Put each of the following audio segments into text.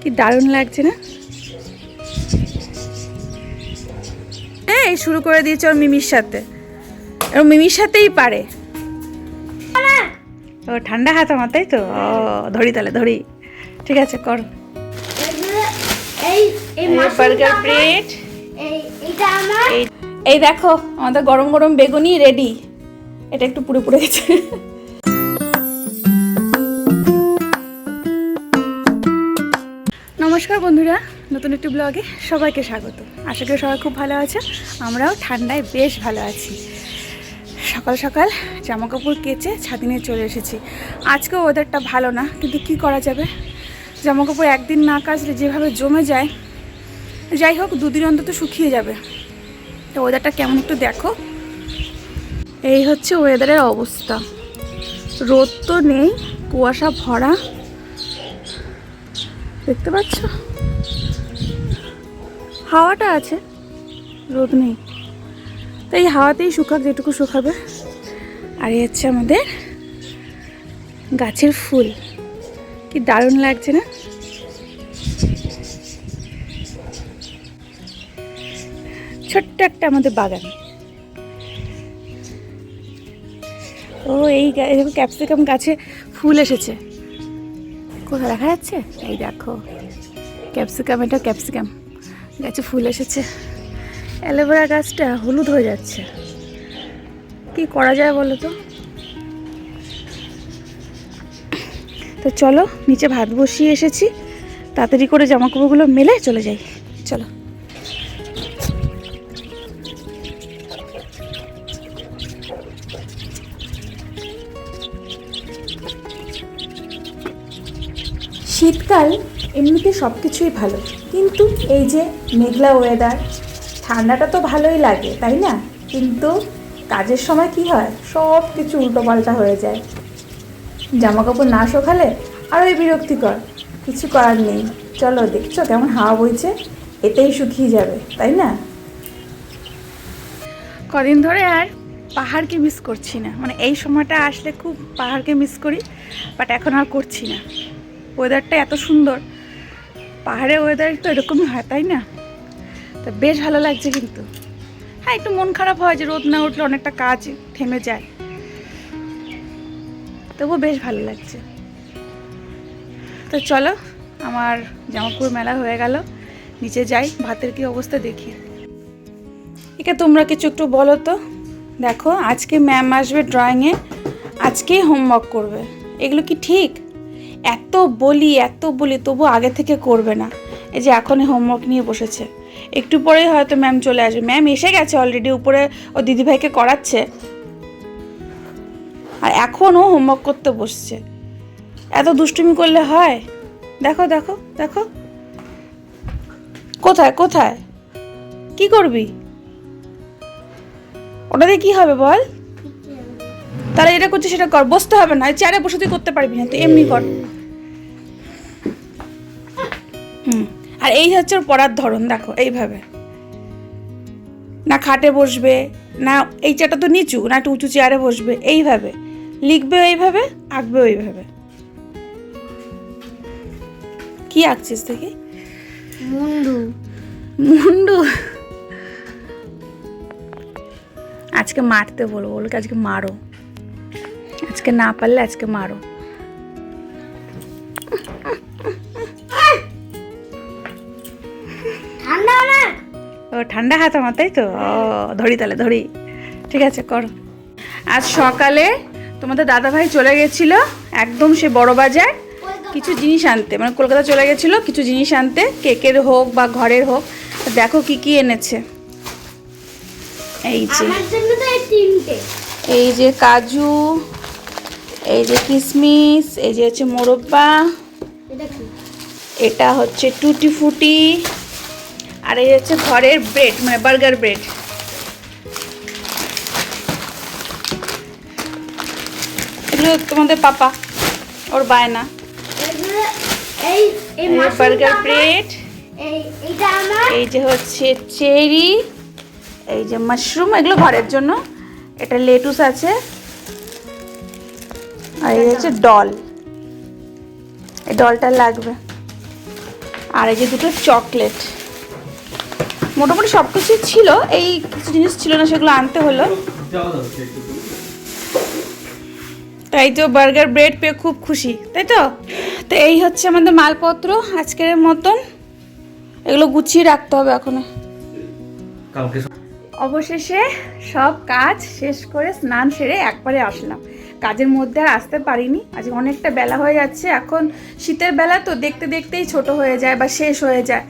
কি দারুণ লাগছে না? এই শুরু করে দিয়েছে ওর মিমির সাথে। ওর মিমির সাথেই পারে। ও ঠান্ডা হাত আমার তাই তো? ও ধরি তাহলে ধরি। ঠিক আছে কর। এই বার্গার দেখো আমাদের গরম গরম বেগুনি রেডি। এটা একটু পুরো পুড়ে গেছে। নমস্কার বন্ধুরা, নতুন একটি ব্লগে সবাইকে স্বাগত। আশা করি সবাই খুব ভালো আছে আমরাও ঠান্ডায় বেশ ভালো আছি। সকাল সকাল জামা কাপড় কেচে ছাদি নিয়ে চলে এসেছি। আজকে ওয়েদারটা ভালো না, কিন্তু কি করা যাবে? জামা কাপড় একদিন না কাচলে যেভাবে জমে যায়, যাই হোক, দুদিন অন্তত শুকিয়ে যাবে। তো ওয়েদারটা কেমন একটু দেখো। এই হচ্ছে ওয়েদারের অবস্থা। রোদ তো নেই, কুয়াশা ভরা। দেখতে পাচ্ছ? হাওয়াটা আছে, রোদ নেই। তো এই হাওয়াতেই শুকাক, যেটুকু শুকাবে। আর এই হচ্ছে আমাদের গাছের ফুল। কি দারুণ লাগছে না? ছোট্ট একটা আমাদের বাগান। ও, এই ক্যাপসিকাম গাছে ফুল এসেছে। কোথায় দেখা যাচ্ছে? এই দেখো। ক্যাপসিকাম এটা ক্যাপসিকাম। গাছে ফুল এসেছে। অ্যালোভেরা গাছটা হলুদ হয়ে যাচ্ছে। কি করা যায় বলো তো? তো চলো, নিচে ভাত বসিয়ে এসেছি। তাড়াতাড়ি করে জামাকাপড়গুলো মেলে চলে যাই। চলো। শীতকাল এমনিতে সব কিছুই ভালো। কিন্তু এই যে মেঘলা ওয়েদার ঠান্ডাটা তো ভালোই লাগে, তাই না? কিন্তু কাজের সময় কি হয়? সব কিছু উল্টোপাল্টা হয়ে যায়। জামা কাপড় না শোকালে আরোই বিরক্তিকর। কিছু করার নেই। চলো, দেখছ কেমন হাওয়া বইছে? এতেই শুকিয়ে যাবে, তাই না? কদিন ধরে আর পাহাড়কে মিস করছি না। মানে এই সময়টা আসলে খুব পাহাড়কে মিস করি বাট এখন আর করছি না। ওয়েদারটা এত সুন্দর। পাহাড়ে ওয়েদার তো এরকমই হয়, তাই না? তা বেশ ভালো লাগছে কিন্তু। হ্যাঁ একটু মন খারাপ হয় যে রোদ না উঠলে অনেকটা কাজ থেমে যায়। তবুও বেশ ভালো লাগছে। তো চলো, আমার জামাকাপড় মেলা হয়ে গেল। নিচে যাই, ভাতের কি অবস্থা দেখি। একে তোমরা কিছু একটু বলো তো। দেখো, আজকে ম্যাম আসবে ড্রয়িংয়ে আজকেই হোমওয়ার্ক করবে। এগুলো কি ঠিক? এত বলি এত বলি তবু আগে থেকে করবে না। এই যে এখনই হোমওয়ার্ক নিয়ে বসেছে। একটু পরেই হয়তো ম্যাম চলে আসবে। ম্যাম এসে গেছে অলরেডি উপরে ও দিদিভাইকে করাচ্ছে। আর এখনও হোমওয়ার্ক করতে বসছে। এত দুষ্টুমি করলে হয়? দেখো দেখো দেখো। কোথায় কোথায়? কি করবি? ওটা দিয়ে কি হবে বল? তাহলে এটা করছে সেটা কর বসতে হবে না চেয়ারে বসে তুই করতে পারবি না তুই এমনি কর। হুম আর এই হচ্ছে ওর পড়ার ধরন দেখো এইভাবে। না খাটে বসবে না এই চেয়ারটা তো নিচু না একটু উঁচু চেয়ারে বসবে এইভাবে। লিখবে এইভাবে আঁকবে ওইভাবে। কি আঁকছিস দেখি? মুন্ডু। মুন্ডু। আজকে মারতে বলব বলকে আজকে মারো। আজকে না পারলে আজকে মারো। ঠান্ডা ও ঠান্ডা হাত আমার তাই তো? ও ধরি তাহলে ধরি। ঠিক আছে করো। আজ সকালে তোমাদের দাদাভাই চলে গেছিল একদম সে বড় বাজার। কিছু জিনিস আনতে মানে কলকাতা চলে গেছিল কিছু জিনিস আনতে কেকের হোক বা ঘরের হোক। দেখো কি কি এনেছে। এই যে। এই যে কাজু এই যে কিশমিশ এই যে হচ্ছে মোরব্বা এটা হচ্ছে টুটি ফুটি আর এই হচ্ছে ঘরের ব্রেড মানে বার্গার ব্রেড। এগুলো তোমাদের পাপা ওর বায়না। Burger bread. এই যে হচ্ছে চেরি এই যে মাশরুম এগুলো ঘরের জন্য। এটা লেটুস আছে। আর এই হচ্ছে ডল। এই ডলটা লাগবে। আর এই যে দুটো চকলেট। মোটামুটি সব কিছুই ছিল। এই কিছু জিনিস ছিল না সেগুলো আনতে হলো। তাই তো বার্গার ব্রেড পেয়ে খুব খুশি তাই তো? তো এই হচ্ছে আমাদের মালপত্র আজকের মতন। এগুলো গুছিয়ে রাখতে হবে এখন। অবশেষে সব কাজ শেষ করে স্নান সেরে একবারে আসলাম। কাজের মধ্যে আর আসতে পারিনি। আজ অনেকটা বেলা হয়ে যাচ্ছে। এখন শীতের বেলা তো দেখতে দেখতেই ছোট হয়ে যায় বা শেষ হয়ে যায়।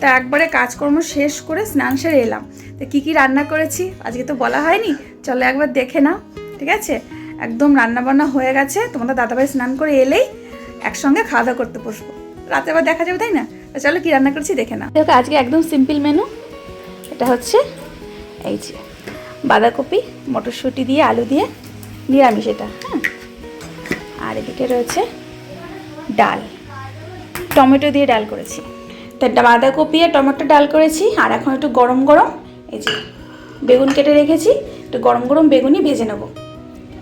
তা একবারে কাজকর্ম শেষ করে স্নান সেরে এলাম। তো কী কী রান্না করেছি? আজকে তো বলা হয়নি। চলো একবার দেখে নাও। ঠিক আছে? একদম রান্না বান্না হয়ে গেছে। তোমাদের দাদাভাই স্নান করে এলেই একসঙ্গে খাওয়া দাওয়া করতে বসবো। রাতে আবার দেখা যাবে, তাই না? চলো কী রান্না করেছি দেখে নাও। দেখো, আজকে একদম সিম্পল মেনু এটা হচ্ছে এই যে বাঁধাকপি, মটরশুঁটি দিয়ে, আলু দিয়ে নিরামিষ এটা হ্যাঁ আর এদিকে রয়েছে ডাল। টমেটো দিয়ে ডাল করেছি। তা বাঁধাকপি আর টমেটো ডাল করেছি, আর এখন একটু গরম গরম, এই যে বেগুন কেটে রেখেছি, একটু গরম গরম বেগুনই ভেজে নেব।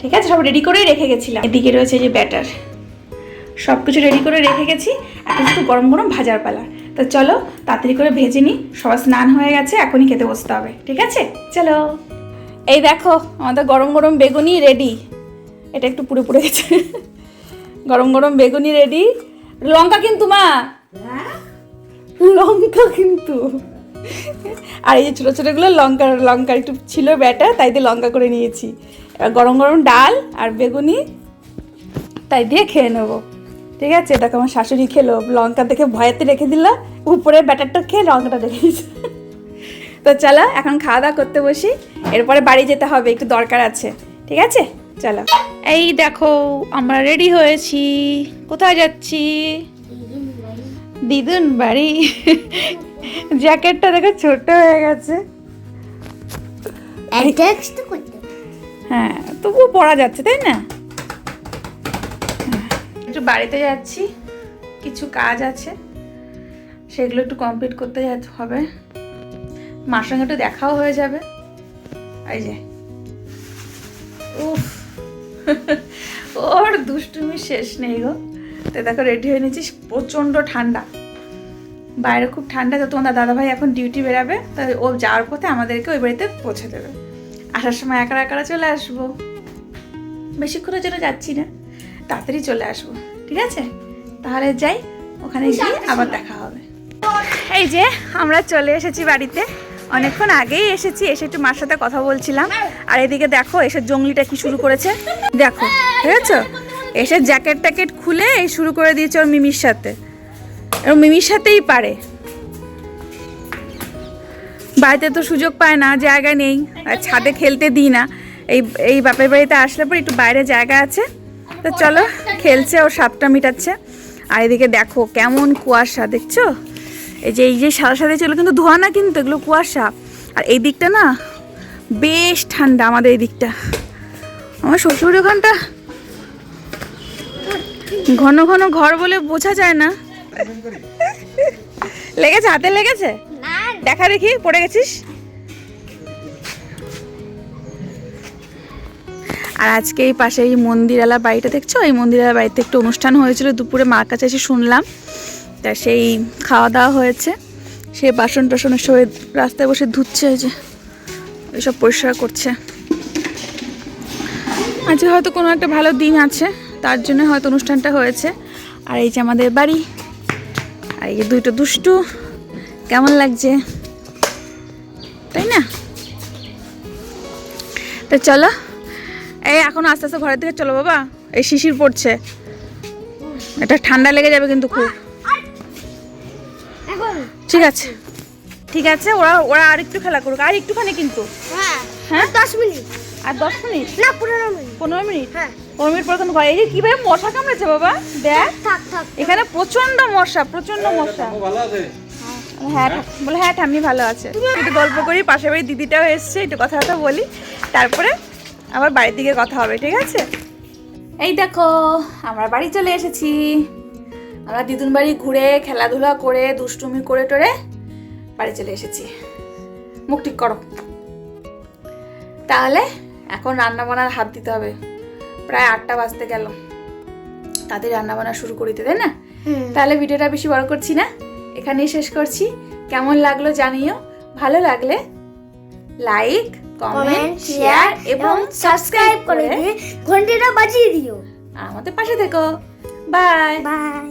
ঠিক আছে? সব রেডি করেই রেখে গেছিলাম। এদিকে রয়েছে যে ব্যাটার সব কিছু রেডি করে রেখে গেছি, এখন একটু গরম গরম ভাজার পালা, তো চলো তাড়াতাড়ি করে ভেজে নিই। সবার স্নান হয়ে গেছে, এখনই খেতে বসতে হবে। ঠিক আছে? চলো। এই দেখো, আমাদের গরম গরম বেগুনি রেডি এটা একটু পুড়ে পুড়ে গেছে। গরম গরম বেগুনি রেডি লঙ্কা কিন্তু, মা। লঙ্কা কিন্তু। আর এই যে ছোটো ছোটোগুলো লঙ্কা লঙ্কা একটু ছিল ব্যাটা, তাই দিয়ে লঙ্কা করে নিয়েছি। এবার গরম গরম ডাল আর বেগুনি, তাই দিয়ে খেয়ে নেব। ঠিক আছে? দেখো, আমার শাশুড়ি খেলো। লঙ্কা দেখে ভয়েতে রেখে দিল। উপরে ব্যাটারটা খেয়ে লঙ্কাটা রেখে দিয়েছে তো চলো এখন খাওয়া দাওয়া করতে বসি। এরপরে বাড়ি যেতে হবে একটু দরকার আছে। ঠিক আছে? চলো। এই দেখো আমরা রেডি হয়েছি। কোথায় যাচ্ছি? দিদুন বাড়ি। জ্যাকেটটা দেখো ছোট হয়ে গেছে। হ্যাঁ তবুও পড়া যাচ্ছে তাই না? একটু বাড়িতে যাচ্ছি কিছু কাজ আছে। সেগুলো একটু কমপ্লিট করতে যেতে হবে। মার সঙ্গে একটু দেখাও হয়ে যাবে। এই যে। উফ। ওর দুষ্টুমি শেষ নেই গো। তো দেখো রেডি হয়ে নিয়েছিস প্রচণ্ড ঠান্ডা। বাইরে খুব ঠান্ডা তো তোমার দাদাভাই এখন ডিউটি বেরাবে তাই ও যাওয়ার পথে আমাদেরকে ওই বাড়িতে পৌঁছে দেবে। আসার সময় একা একা চলে আসব। বেশিক্ষণের জন্য যাচ্ছি না তাড়াতাড়ি চলে আসব ঠিক আছে? তাহলে যাই ওখানে গিয়ে আবার দেখা হবে। এই যে আমরা চলে এসেছি বাড়িতে। অনেকক্ষণ আগেই এসেছি, এসে একটু মার সাথে কথা বলছিলাম। আর এদিকে দেখো, এসে জঙ্গলিটা কি শুরু করেছে। দেখো ঠিক আছে এসে জ্যাকেট ট্যাকেট খুলে এই শুরু করে দিয়েছে ওর মিমির সাথে। ওর মিমির সাথেই পারে। বাড়িতে তো সুযোগ পায় না, জায়গা নেই। আর ছাদে খেলতে দিই না। এই এই বাপের বাড়িতে আসলে পর একটু বাইরে জায়গা আছে। তো চলো, খেলছে ওর সাপটা মিটাচ্ছে। আর এদিকে দেখো, কেমন কুয়াশা, দেখছ? এই যে এই যে সাদা সাদা ছিল কিন্তু ধোয়া না কিন্তু, এগুলো কুয়াশা। আর এই দিকটা না, বেশ ঠান্ডা আমাদের এই দিকটা। আমার শ্বশুর ওখানটা ঘন ঘন ঘর বলে বোঝা যায় না। লেগেছে, হাতে লেগেছে? দেখা দেখি, পড়ে গেছিস? আর আজকে এই পাশে এই মন্দিরালা বাড়িটা দেখছ? এই মন্দিরালা বাড়িতে একটু অনুষ্ঠান হয়েছিল, দুপুরে মার কাছে এসে শুনলাম। তা সেই খাওয়া দাওয়া হয়েছে। সে বাসন টাসনের সবাই রাস্তায় বসে ধুচ্ছে যে, এসব পরিষ্কার করছে। আজকে হয়তো কোনো একটা ভালো দিন আছে, তার জন্য হয়তো অনুষ্ঠানটা হয়েছে। আর এই যে আমাদের বাড়ি, আর এই যে দুইটো দুষ্টু, কেমন লাগছে? তাই না? তো চলো, এই এখন আস্তে আস্তে ঘরের দিকে চলো বাবা, এই শিশির পড়ছে। এটা ঠান্ডা লেগে যাবে কিন্তু খুব। ঠিক আছে। ঠিক আছে ওরা ওরা আর একটু খেলা করুক আর একটুখানি কিন্তু। হ্যাঁ হ্যাঁ? দশ মিনিট। আর দশ মিনিট? না পনেরো মিনিট। পনেরো মিনিট? হ্যাঁ। পনেরো মিনিট পর ঘরে এই যে কীভাবে মশা কামড়েছে বাবা? দেখ। থাক থাক এখানে প্রচণ্ড মশা প্রচণ্ড মশা। ভালো হ্যাঁ বলে হ্যাঁ ঠাম্মি ভালো আছে। একটু গল্প করি পাশের বাড়ি দিদিটাও এসছে একটু কথা কথা বলি। তারপরে আবার বাড়ির দিকে কথা হবে ঠিক আছে? এই দেখো আমরা বাড়ি চলে এসেছি। আমরা দিদুন বাড়ি ঘুরে খেলাধুলা করে দুষ্টুমি করে টোরে বাড়ি চলে এসেছি। মুখ ঠিক করো। তাহলে এখন রান্না বান্নার হাত দিতে হবে। প্রায় আটটা বাজতে গেল। তাদের রান্না বান্না শুরু করিতে তাই না? তাহলে ভিডিওটা বেশি বড় করছি না। এখানেই শেষ করছি। কেমন লাগল জানিও। ভালো লাগলে লাইক কমেন্ট শেয়ার এবং সাবস্ক্রাইব করে দিয়ে ঘন্টিটা বাজিয়ে দিও। আমাদের পাশে থেকো। বাই। বাই।